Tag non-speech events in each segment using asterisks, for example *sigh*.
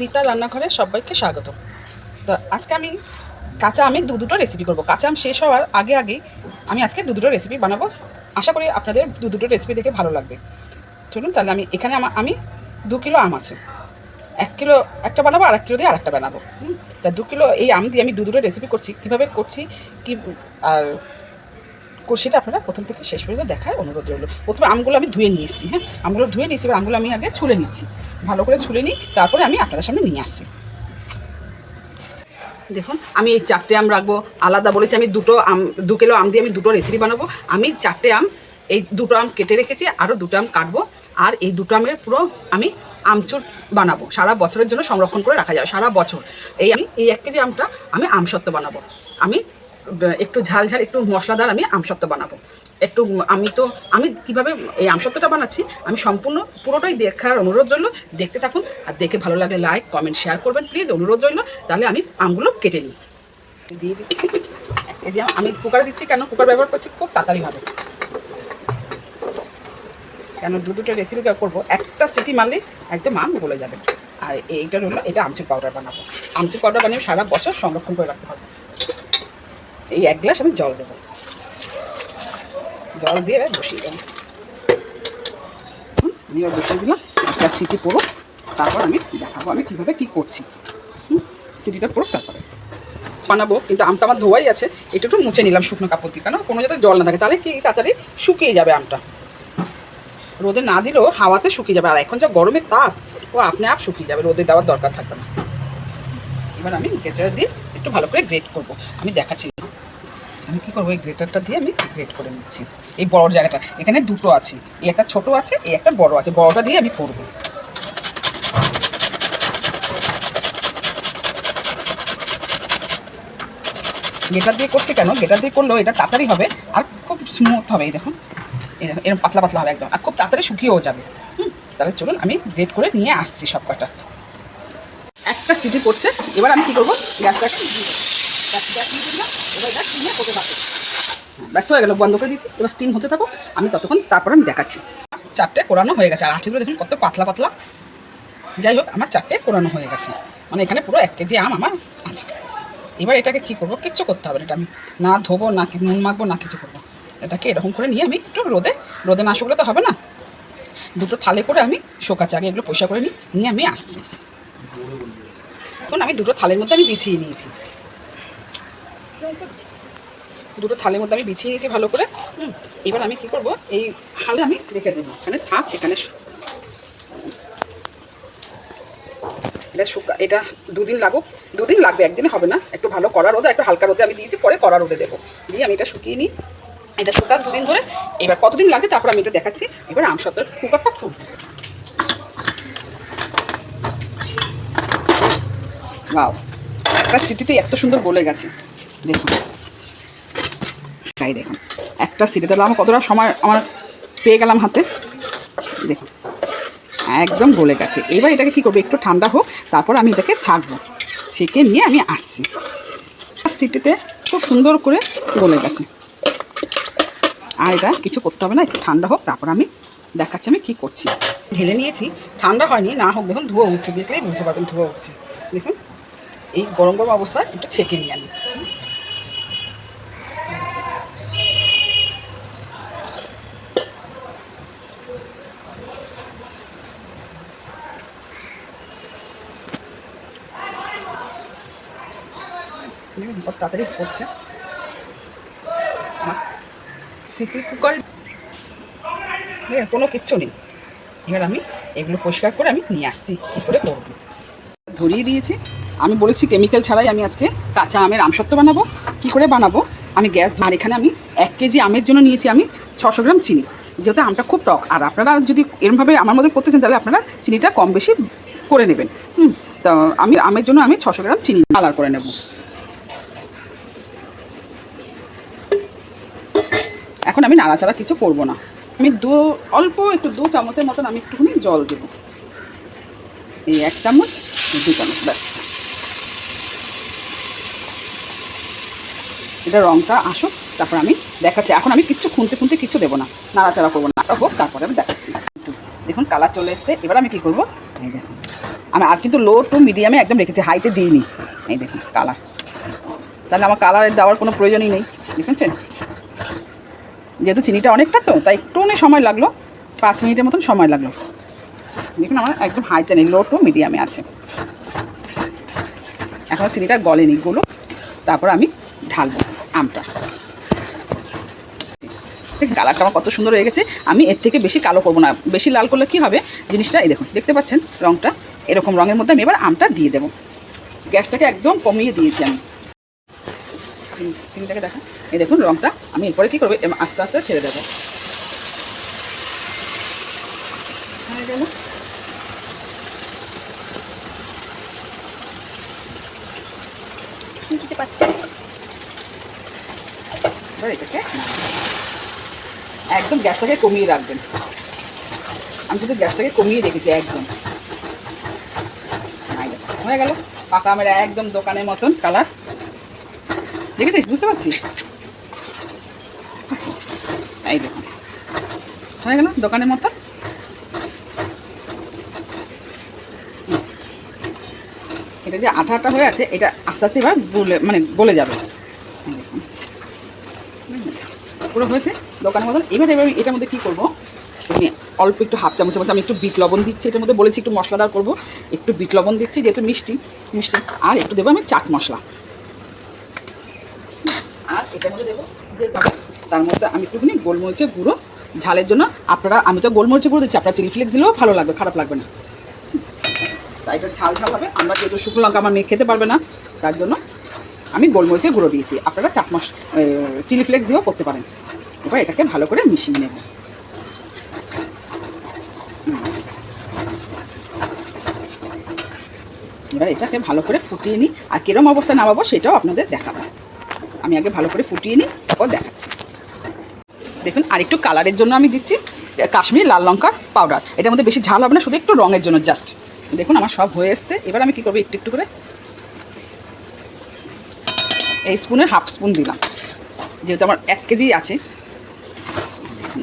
রীতা রান্নাঘরে সবাইকে স্বাগত। তো আজকে আমি কাঁচা আমের দু দুটো রেসিপি করব। কাঁচা আম শেষ হওয়ার আগে আগে আমি আজকে দু দুটো রেসিপি বানাবো। আশা করি আপনাদের দু দুটো রেসিপি দেখে ভালো লাগবে। চলুন তাহলে আমি এখানে আমার আমি দু কিলো আম আছে। এক কিলো একটা বানাবো আর এক কিলো দিয়ে আর একটা বানাবো তা দু কিলো এই আম দিয়ে আমি দু দুটো রেসিপি করছি। কীভাবে করছি, কি আর কো- সেটা আপনারা প্রথম থেকে শেষ পর্যন্ত দেখার অনুরোধ রইল। প্রথমে আমগুলো আমি ধুয়ে নিয়ে এসেছি হ্যাঁ? আমগুলো ধুয়ে নিয়েছি, এবার আমগুলো আমি আগে ছুলে নিচ্ছি। ভালো করে ছুলে নিই, তারপরে আমি আপনাদের সামনে নিয়ে আসছি। দেখুন, আমি এই চারটে আম রাখব, আলাদা বলেছি আমি দুটো আম, দু কিলো আম দিয়ে আমি দুটো রেসিপি বানাবো। আমি চারটে আম, এই দুটো আম কেটে রেখেছি, আরও দুটো আম কাটবো, আর এই দুটো আমের পুরো আমি আমচুর বানাবো। সারা বছরের জন্য সংরক্ষণ করে রাখা যাবে, সারা বছর। এই আমি, এই এক কেজি আমটা আমি আমসত্ত্ব বানাবো। আমি একটু ঝাল ঝাল, একটু মশলাদার আমি আমসত্ত্ব বানাবো। একটু, আমি তো, আমি কীভাবে এই আমসত্ত্বটা বানাচ্ছি, আমি সম্পূর্ণ পুরোটাই দেখার অনুরোধ রইল। দেখতে থাকুন আর দেখে ভালো লাগলে লাইক কমেন্ট শেয়ার করবেন। প্লিজ অনুরোধ রইল, তাহলে আমি আমগুলো কেটে নিই। দিয়ে দিচ্ছি। এই কেজি আম কুকারে দিচ্ছি কেন? কুকার ব্যবহার করছি খুব তাড়াতাড়ি হবে। কেন? দু দুটো রেসিপি করব। একটা সিটি মারলে একদম আম গলে যাবে। আর এইটা হলো, এটা আমচুর পাউডার বানাবো। আমচুর পাউডার বানিয়ে সারা বছর সংরক্ষণ করে রাখতে হবে। এই এক গ্লাস আমি জল দেবো। জল দিয়ে এবার বসিয়ে দেবো। আমি এবার বসিয়ে দিলাম। একটা সিটি পড়ুক, তারপর আমি দেখাবো আমি কীভাবে কী করছি। সিটিটা পড়ুক, তারপরে বানাবো। কিন্তু আমটা আমার ধোয়াই আছে, এটা একটু মুছে নিলাম শুকনো কাপড় দিয়ে। কেন? কোনো যাতে জল না থাকে। তাহলে কি তাড়াতাড়ি শুকিয়ে যাবে আমটা। রোদে না দিলেও হাওয়াতে শুকিয়ে যাবে। আর এখন যা গরমের তাপ, ও আপনি আপ শুকিয়ে যাবে। রোদে দেওয়ার দরকার থাকবে না। এবার আমি গ্রেটার দিয়ে একটু ভালো করে গ্রেট করব। আমি দেখাচ্ছি আমি কী করব? এই গ্রেটারটা দিয়ে আমি গ্রেট করে নিচ্ছি। এই বড় জায়গাটা। এখানে দুটো আছে। এই একটা ছোট আছে, এই একটা বড় আছে। বড়টা দিয়ে আমি করব। গেটার দিয়ে করছি কেন? গেটার দিয়ে করলেও এটা তাড়াতাড়ি হবে আর খুব স্মুথ হবে। এই দেখুন। এই দেখুন এরকম পাতলা পাতলা হবে একদম। আর খুব তাড়াতাড়ি শুকিয়েও যাবে। হুম, তাহলে চলুন আমি গ্রেট করে নিয়ে আসছি সব কটা একটা সিটি করছে। এবার আমি কী করব? গ্যাসটাকে দিয়ে ব্যাস, হয়ে গেল, বন্ধ করে দিয়েছি। এবার স্টিম হতে থাকো। আমি ততক্ষণ তারপর আমি দেখাচ্ছি। আর চারটে কোরানো হয়ে গেছে। আর আঠিগুলো দেখুন, কত পাতলা পাতলা। যাই হোক, আমার চারটে কোরানো হয়ে গেছে। মানে এখানে পুরো এক কেজি আম আমার আছে। এবার এটাকে কী করব? কিচ্ছু করতে হবে না এটা আমি। না ধোবো, না নুন মাখবো, না কিছু করব। এটাকে এরকম করে নিয়ে আমি একটু রোদে রোদে না শুকলে তো হবে না। দুটো থালে করে আমি শোকাচ্ছি। আগে এগুলো পয়সা করে নিই। নিয়ে আমি আসছি। এখন আমি দুটো থালের মধ্যে আমি বিছিয়ে নিয়েছি। দুটো থালের মধ্যে আমি বিছিয়ে নিয়েছি ভালো করে। এবার আমি কি করব? এই হালে আমি রেখে দেবো। এখানে থাক এখানে এটা শুকা এটা দুদিন লাগুক। দুদিন লাগবে একদিনে হবে না। একটু ভালো কড়া রোদে একটু হালকা রোদে আমি দিয়েছি পরে কড়া রোদে দেবো। দিয়ে আমি এটা শুকিয়ে নিই। এটা শুকাক দুদিন ধরে। এবার কতদিন লাগে তারপর আমি এটা দেখাচ্ছি। এবার আমসত্ত্বের কুকারটা খুব বাও একটা সিটিতে এত সুন্দর গলে গেছে। দেখুন। তাই দেখুন। একটা সিটি। তাহলে আমার কতটা সময় আমার পেয়ে গেলাম হাতে? দেখুন। একদম গলে গেছে। এবার এটাকে কী করব? একটু ঠান্ডা হোক, তারপর আমি এটাকে ছাঁকবো। ছেঁকে নিয়ে আমি আসছি। সিটিতে খুব সুন্দর করে গলে গেছে। আর এটা কিছু করতে হবে না, একটু ঠান্ডা হোক, তারপর আমি দেখাচ্ছি আমি কী করছি। ঢেলে নিয়েছি। ঠান্ডা হয়নি, না হোক, দেখুন, ধোয়া উঠছে। দেখলেই বুঝতে পারবেন, ধোয়া উঠছে। দেখুন, এই গরম গরম অবস্থায় একটু ছেঁকে নিই আমি। দেখুন কত তাড়াতাড়ি আমার সিটি কুকারে কোনো কিচ্ছু নেই। এবার আমি এগুলো পরিষ্কার করে আমি নিয়ে আসছি, কী করে করব? ধরিয়ে দিয়েছি। আমি বলেছি কেমিক্যাল ছাড়াই আমি আজকে কাঁচা আমের আমসত্ত্ব বানাবো। কি করে বানাবো? আমি গ্যাস, আর এখানে আমি এক কেজি আমের জন্য নিয়েছি আমি ছশো গ্রাম চিনি। যেহেতু আমটা খুব টক, আর আপনারা যদি এরমভাবে আমার মধ্যে করতে চান, তাহলে আপনারা চিনিটা কম বেশি করে নেবেন। হুম, তো আমি আমের জন্য আমি ছশো গ্রাম চিনি কালার করে নেব। এখন আমি নাড়াচাড়া কিছু করব না। আমি দু, অল্প একটু দু চামচের মতন আমি একটুখানি জল দেবো। এই এক চামচ, দু চামচ, ব্যাস। এটা রঙটা আসুক, তারপর আমি দেখাচ্ছি। এখন আমি কিচ্ছু খুনতে খুনতে কিচ্ছু দেবো না, নাড়াচাড়া করব না। হোক, তারপরে আমি দেখাচ্ছি। দেখুন, কালার চলে এসছে। এবার আমি কী করব? এই দেখুন। আমি আর কিন্তু লো টু মিডিয়ামে একদম রেখেছি হাইতে দিইনি। এই দেখুন, কালার। তাহলে আমার কালারের দেওয়ার কোনো প্রয়োজনই নেই। দেখেছেন? যেহেতু চিনিটা অনেকটা তো, তাই একটুখানি সময় লাগল, পাঁচ মিনিটের মতন সময় লাগল। দেখুন, আমার একদম হাইতে নেই লো টু মিডিয়ামে আছে। এখনও চিনিটা গলেনি গুলো তারপর আমি ঢালবো আমটা। কালারটা আমার কত সুন্দর হয়ে গেছে, আমি এর থেকে বেশি কালো করব না। বেশি লাল করলে কি হবে? জিনিসটা, এই দেখুন, দেখতে পাচ্ছেন রঙটা এরকম রঙের মধ্যে আমি এবার আমটা দিয়ে দেবো। গ্যাসটাকে একদম কমিয়ে দিয়েছি আমি। চিনি চিনিটাকে দেখা এই দেখুন রঙটা আমি এরপরে কী করব? আস্তে আস্তে ছেড়ে দেবো। হয়ে গেল। দিতে পারতে। এবার এটাকে একদম গ্যাসটাকে কমিয়ে রাখবেন। আমি কিন্তু গ্যাসটাকে কমিয়ে রেখেছি একদম। হয়ে গেল। পাকা আমের একদম দোকানের মতন কালার। দেখেছিস বুঝতে পারছিস? এই দেখুন হয়ে গেল দোকানের হুম। এটা যে আঠা আঠা হয়ে আছে, এটা আস্তে আস্তে এবার গলে মানে গলে যাবে। পুরো হয়েছে দোকানের মতন এবার এবার এটার মধ্যে কী করব? আমি অল্প একটু হাফ চামচের মতো, আমি একটু বিট লবণ দিচ্ছি। এটার মধ্যে বলেছি একটু মশলাদার করব। একটু বিট লবণ দিচ্ছি, যেহেতু মিষ্টি মিষ্টি। আর একটু দেবো আমি চাট মশলা আর এটার মধ্যে দেবো যে তার মধ্যে আমি একটুখানি গোলমরিচের গুঁড়ো, ঝালের জন্য। আপনারা, আমি তো গোলমরিচের গুঁড়ো দিচ্ছি, আপনারা চিলি ফ্লেক্স দিলেও ভালো লাগবে, খারাপ লাগবে না। তাই এটা ঝাল ঝাল হবে, আমরা যেহেতু শুকনো লঙ্কা আমার মেয়ে খেতে পারবে না, তার জন্য আমি গোলমরিচের গুঁড়ো দিয়েছি। আপনারা চাট মশ চিলি ফ্লেক্স দিয়েও করতে পারেন। এবার এটাকে ভালো করে মিশিয়ে নেব। এবার এটাকে ভালো করে ফুটিয়ে নিই, আর কিরম অবস্থা নামাবো সেটাও আপনাদের দেখাবো। আমি আগে ভালো করে ফুটিয়ে নিই তারপর দেখাচ্ছি। দেখুন আর একটু কালারের জন্য আমি দিচ্ছি কাশ্মীরি লাল লঙ্কার পাউডার এটার মধ্যে বেশি ঝাল হবে না, শুধু একটু রঙের জন্য জাস্ট দেখুন, আমার সব হয়ে এসছে। এবার আমি কী করব, একটু একটু করে? এই স্পুনের হাফ স্পুন দিলাম। যেহেতু আমার এক কেজি আছে,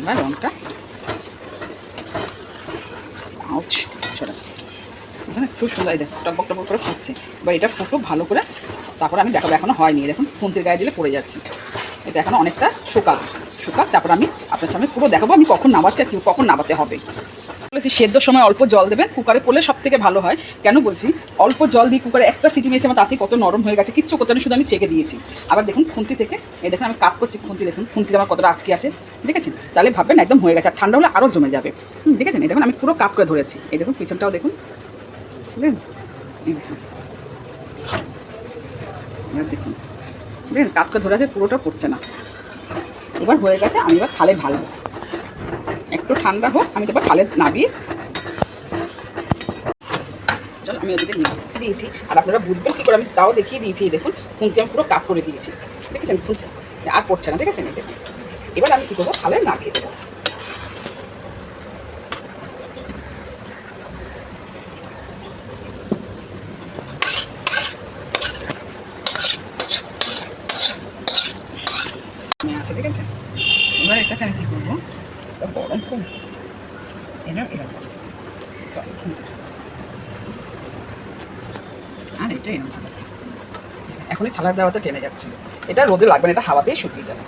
এবার রঙটা খুব সুন্দর দেখো টকবক টকবক করে ফুটছে। এবার এটা ফুটো ভালো করে। তারপর আমি দেখাবো, এখনও হয়নি। দেখুন, খুন্তির গায়ে দিলে পড়ে যাচ্ছে। এটা এখন অনেকটা শুকাক শুকাক তারপর আমি আপনার সামনে পুরো দেখাবো আমি কখন নামাচ্ছি আর কখন নামাতে হবে। বলেছি সেদ্ধর সময় অল্প জল দেবেন, কুকারে করলে সব থেকে ভালো হয়। কেন বলছি, অল্প জল দিয়ে কুকারে একটা সিটি মেরেছি, আমার তাতে কত নরম হয়ে গেছে, কিচ্ছু করতে শুধু আমি চেকে দিয়েছি। আবার দেখুন, খুন্তি থেকে, এই দেখুন, আমি কাপ করছি খুন্তি, দেখুন, খুন্তিতে আমার কতটা আটকে আছে, দেখেছেন? তাহলে ভাববেন একদম হয়ে গেছে, আর ঠান্ডা হলে আরও জমে যাবে। দেখেছেন? এই দেখুন, আমি পুরো কাপ করে ধরেছি। এই দেখুন, পিছনটাও দেখুন। বুঝলেন দেখুন। দেখুন। দেখুন কাপ করে ধরে আছে, পুরোটা পড়ছে না। এবার হয়ে গেছে, আমি এবার থালে ঢালবো। একটু ঠান্ডা হোক, আমি এবার খালে নাবিয়ে চল, আমি নিয়ে দিয়েছি। আর আপনারা বুঝবেন কী করে আমি তাও দেখিয়ে দিয়েছি দেখুন খুঁজতে আমি পুরো কাত করে দিয়েছি। দেখেছেন খুঁজছে আর পড়ছে না, দেখেছেন এদের? এবার আমি কী করব? খালে নাবিয়ে দেবো। আমি আছে? এবার এটাকে কী করব? এটা গরম খুব এরকম। এরকম আর এটা এরকম এখনই ছালার দেওয়াতে টেনে যাচ্ছে। এটা রোদে লাগবে না, এটা হাওয়াতেই শুকিয়ে যাবে।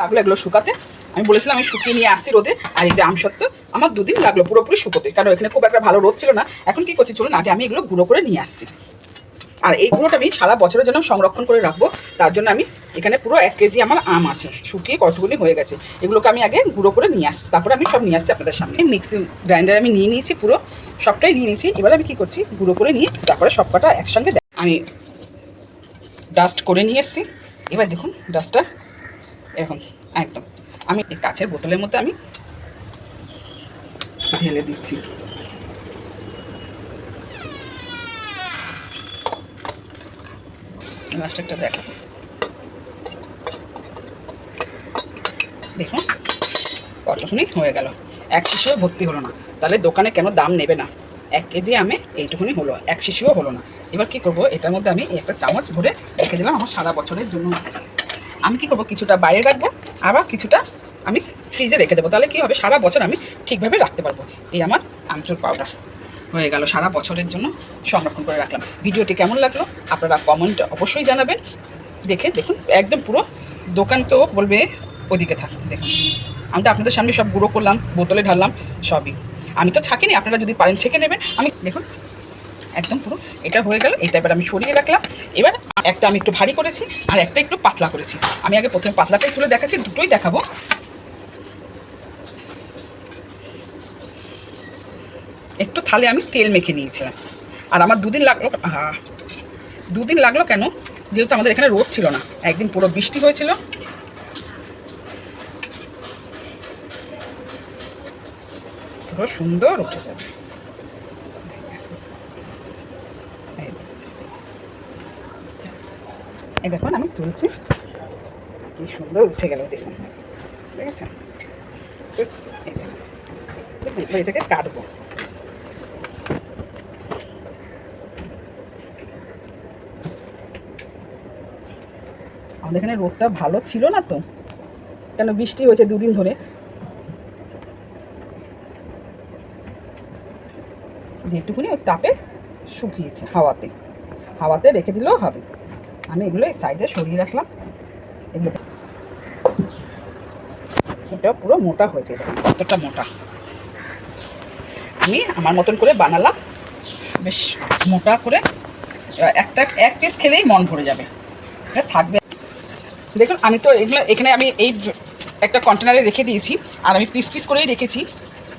লাগল এগুলো শুকাতে। আমি বলেছিলাম আমি শুকিয়ে নিয়ে আসছি রোদে, আর এই যে আম সত্ত্বেও আমার দুদিন লাগল পুরোপুরি শুকোতে। কারণ এখানে খুব একটা ভালো রোদ ছিল না। এখন কি করছি? চলুন আগে আমি এগুলো গুঁড়ো করে নিয়ে আসছি। আর এই গুঁড়োটা আমি সারা বছরের জন্য সংরক্ষণ করে রাখব। তার জন্য আমি এখানে পুরো এক কেজি আমার আম আছে, শুকিয়ে কতগুলি হয়ে গেছে, এগুলোকে আমি আগে গুঁড়ো করে নিয়ে আসছি। তারপরে আমি সব নিয়ে আসছি আপনাদের সামনে। মিক্সি গ্রাইন্ডার আমি নিয়ে নিয়েছি পুরো, সবটাই নিয়ে নিয়েছি। এবার আমি কী করছি, গুঁড়ো করে নিয়ে তারপরে সব কটা একসঙ্গে আমি ডাস্ট করে নিয়ে এসেছি। এবার দেখুন ডাস্টটা এরকম, একদম। আমি কাছের বোতলের মধ্যে আমি ঢেলে দিচ্ছি। লাস্ট একটা দেখা দেখুন কতক্ষণই হয়ে গেল। এক শিশুও ভর্তি হলো না। তাহলে দোকানে কেন দাম নেবে না? এক কেজি আমে এইটুকুনি হলো, এক শিশুও হলো না। এবার কি করব? এটার মধ্যে আমি একটা চামচ ভরে রেখে দিলাম আমার সারা বছরের জন্য। আমি কি করব? কিছুটা বাইরে রাখব, আবার কিছুটা আমি ফ্রিজে রেখে দেবো। তাহলে কি হবে? সারা বছর আমি ঠিকভাবে রাখতে পারব। এই আমার আমচুর পাউডার হয়ে গেল সারা বছরের জন্য সংরক্ষণ করে রাখলাম। ভিডিওটি কেমন লাগল? আপনারা কমেন্ট অবশ্যই জানাবেন। দেখে দেখুন, একদম পুরো দোকান তো বলবে ওদিকে থাক দেখুন। আমি তো আপনাদের সামনে সব গুঁড়ো করলাম বোতলে ঢাললাম সবই। আমি তো ছাকিনি আপনারা যদি পারেন ছেঁকে নেবেন। আমি দেখুন একদম পুরো এটা হয়ে গেল এটা এবার আমি সরিয়ে রাখলাম। এবার একটা আমি একটু ভারী করেছি আর একটা একটু পাতলা করেছি। আমি আগে প্রথমে পাতলাটাই তুলে দেখাচ্ছি দুটোই দেখাবো। একটু থালে আমি তেল মেখে নিয়েছিলাম। আর আমার দুদিন লাগল আহা, দুদিন লাগল কেন? যেহেতু আমাদের এখানে রোদ ছিল না একদিন পুরো বৃষ্টি হয়েছিল। পুরো সুন্দর উঠে যাবে। এই দেখুন। আমি তুলছি। কি সুন্দর উঠে গেল, দেখুন। ঠিক আছে? এটাকে কাটবো। আমাদের এখানে রোদটা ভালো ছিল না তো? কেন বৃষ্টি হয়েছে দুদিন ধরে? যেটুকুনি ওই তাপে শুকিয়েছে হাওয়াতে। হাওয়াতে রেখে দিলেও হবে। আমি এগুলো এই সাইডে সরিয়ে রাখলাম। এগুলো এটা পুরো মোটা হয়েছে কতটা মোটা। আমি আমার মতন করে বানালাম। বেশ মোটা করে। একটা, এক পিস খেলেই মন ভরে যাবে। এটা থাকবে। দেখুন, আমি তো এগুলো এখানে আমি এই একটা কন্টেনারে রেখে দিয়েছি। আর আমি পিস পিস করেই রেখেছি।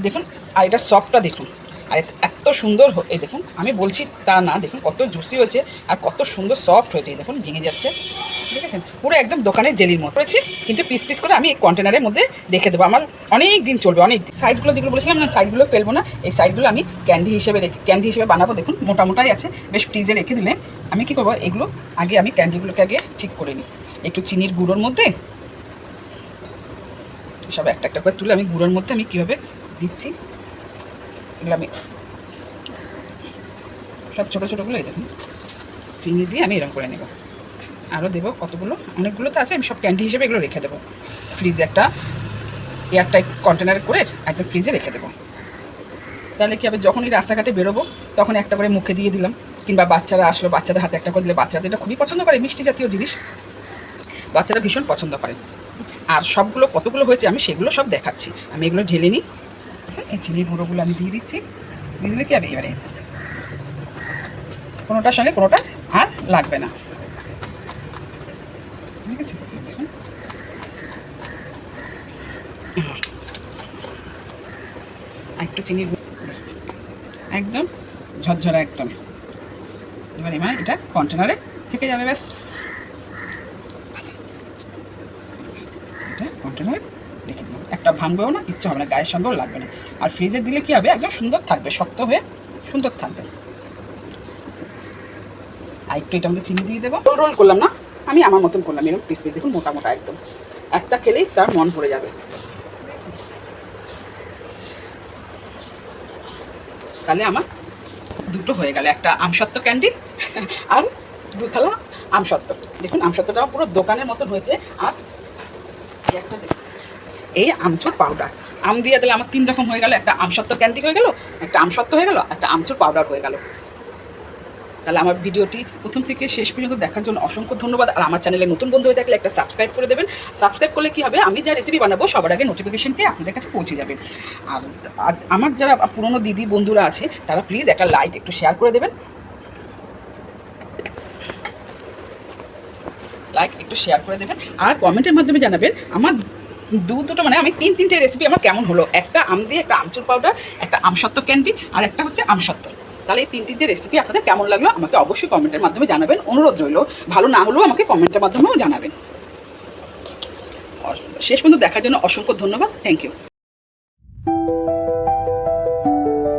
দেখুন, আর এটা সফটটা দেখুন। আর সুন্দর এই দেখুন, আমি বলছি তা না, দেখুন কত জুসি হয়েছে আর কত সুন্দর সফট হয়েছে, এই দেখুন, ভেঙে যাচ্ছে। ঠিক আছে? পুরো একদম দোকানের জেলির মতো করেছি, কিন্তু পিস পিস করে আমি এই কন্টেনারের মধ্যে রেখে দেবো। আমার অনেক দিন চলবে, অনেক। সাইডগুলো যেগুলো বলেছিলাম না সাইডগুলো ফেলব না, এই সাইডগুলো আমি ক্যান্ডি হিসেবে রেখে ক্যান্ডি হিসেবে বানাবো, দেখুন, মোটা মোটাই আছে, বেশ ফ্রিজে রেখে দিলে আমি কী করব, এগুলো আগে আমি ক্যান্ডিগুলোকে আগে ঠিক করে নিই। একটু চিনির গুঁড়োর মধ্যে, সব একটা একটা করে তুলে আমি গুঁড়োর মধ্যে আমি কীভাবে দিচ্ছি, এগুলো আমি সব ছোটো ছোটোগুলো এই দেখুন। চিনি দিয়ে আমি এরকম করে নেব। আরও দেবো কতগুলো? অনেকগুলো তো আছে, আমি সব ক্যান্ডি হিসেবে এগুলো রেখে দেবো। ফ্রিজে একটা এয়ারটাইট কন্টেনারে করে একদম ফ্রিজে রেখে দেবো। তাহলে কি হবে, যখনই রাস্তাঘাটে বেরোবো, তখন একটা করে মুখে দিয়ে দিলাম। কিংবা বাচ্চারা আসলো, বাচ্চাদের হাতে একটা করে দিলে বাচ্চারা তো এটা খুবই পছন্দ করে, মিষ্টি জাতীয় জিনিস। বাচ্চারা ভীষণ পছন্দ করে। আর সবগুলো কতগুলো হয়েছে আমি সেগুলো সব দেখাচ্ছি। আমি এগুলো ঢেলে নিই। এই চিনির গুঁড়োগুলো আমি দিয়ে দিচ্ছি। দিয়ে দিলে কি হবে এবারে? কোনোটার সঙ্গে কোনোটা আর লাগবে না। একটু চিনি একদম ঝরঝরা একদম। এবার এবার এটা কন্টেনারে থেকে যাবে, ব্যাস। এটা কন্টেনারে একটা ভাঙবেও না, কিচ্ছু হবে না, গায়ের সঙ্গেও লাগবে না। আর ফ্রিজে দিলে কি হবে? একদম সুন্দর থাকবে, শক্ত হয়ে সুন্দর থাকবে। আর একটু এটা মধ্যে চিনি দিয়ে দেবো। রোল রোল করলাম না? আমি আমার মতন করলাম, এরকম পিস দেখুন মোটা মোটা একদম। একটা খেলেই তার মন ভরে যাবে। তাহলে আমার দুটো হয়ে গেল, একটা আমসত্ত্ব ক্যান্ডি *laughs* আর দু থালা আমসত্ত্ব। দেখুন, আমসত্ত্বটাও পুরো দোকানের মতন হয়েছে। আর এই আমচুর পাউডার আম দিয়ে তাহলে আমার তিন রকম হয়ে গেল, একটা আমসত্ত্ব ক্যান্ডি হয়ে গেল, একটা আমসত্ত্ব হয়ে গেল, একটা আমচুর পাউডার হয়ে গেল। তাহলে আমার ভিডিওটি প্রথম থেকে শেষ পর্যন্ত দেখার জন্য অসংখ্য ধন্যবাদ। আর আমার চ্যানেলে নতুন বন্ধু হয়ে থাকলে একটা সাবস্ক্রাইব করে দেবেন। সাবস্ক্রাইব করলে কি হবে? আমি যা রেসিপি বানাবো, সবার আগে নোটিফিকেশনটি আপনাদের কাছে পৌঁছে যাবে আর আমার যারা পুরনো দিদি, বন্ধুরা আছে, তারা প্লিজ একটা লাইক একটু শেয়ার করে দেবেন। লাইক একটু শেয়ার করে দেবেন। আর কমেন্টের মাধ্যমে জানাবেন, আমার দু দুটো মানে আমি তিন তিনটে রেসিপি আমার কেমন হলো? একটা আম দিয়ে একটা আমচুর পাউডার একটা আমসত্ত্ব ক্যান্ডি আর একটা হচ্ছে আমসত্ত্ব। তাহলে এই তিন তিনটে রেসিপি আপনাদের কেমন লাগল আমাকে অবশ্যই কমেন্টের মাধ্যমে জানাবেন। অনুরোধ রইল, ভালো না হলেও আমাকে কমেন্টের মাধ্যমেও জানাবেন। শেষ পর্যন্ত দেখার জন্য অসংখ্য ধন্যবাদ। Thank you